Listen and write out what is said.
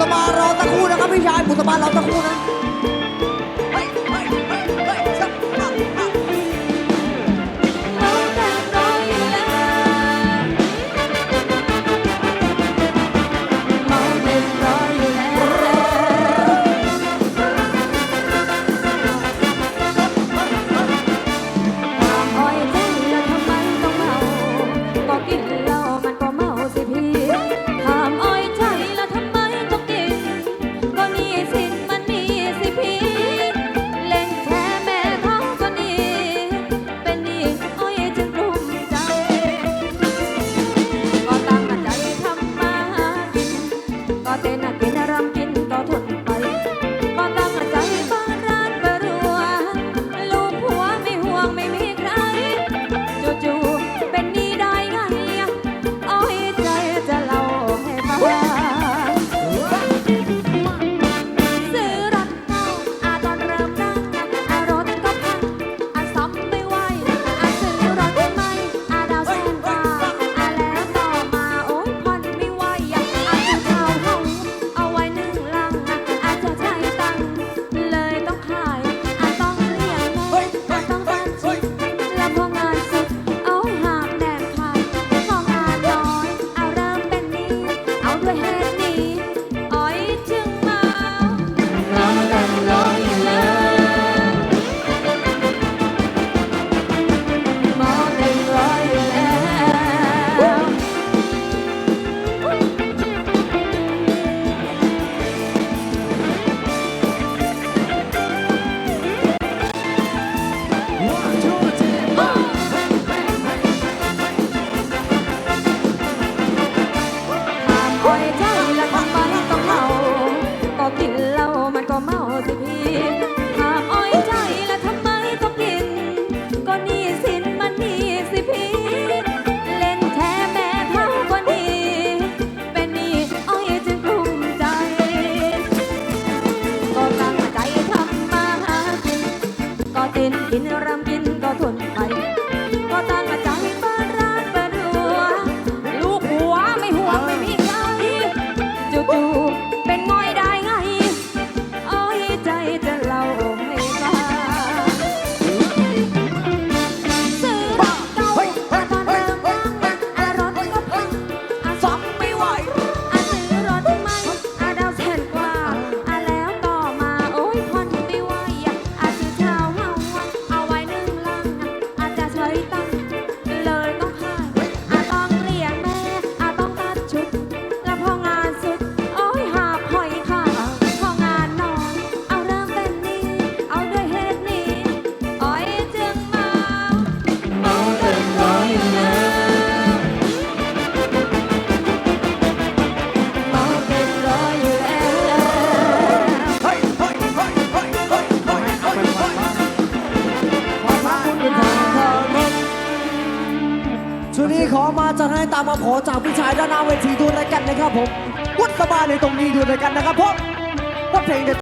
ษมารอสักครู่นะครับพี่ชายบุษมารอสักครู่นะ ขอมาจะให้ตามมาขอจากผู้ชายด้านหน้าเวทีด้วยกันนะครับผมวัดสบายในตรงนี้ด้วยกันนะครับผมวัดเพลงเด็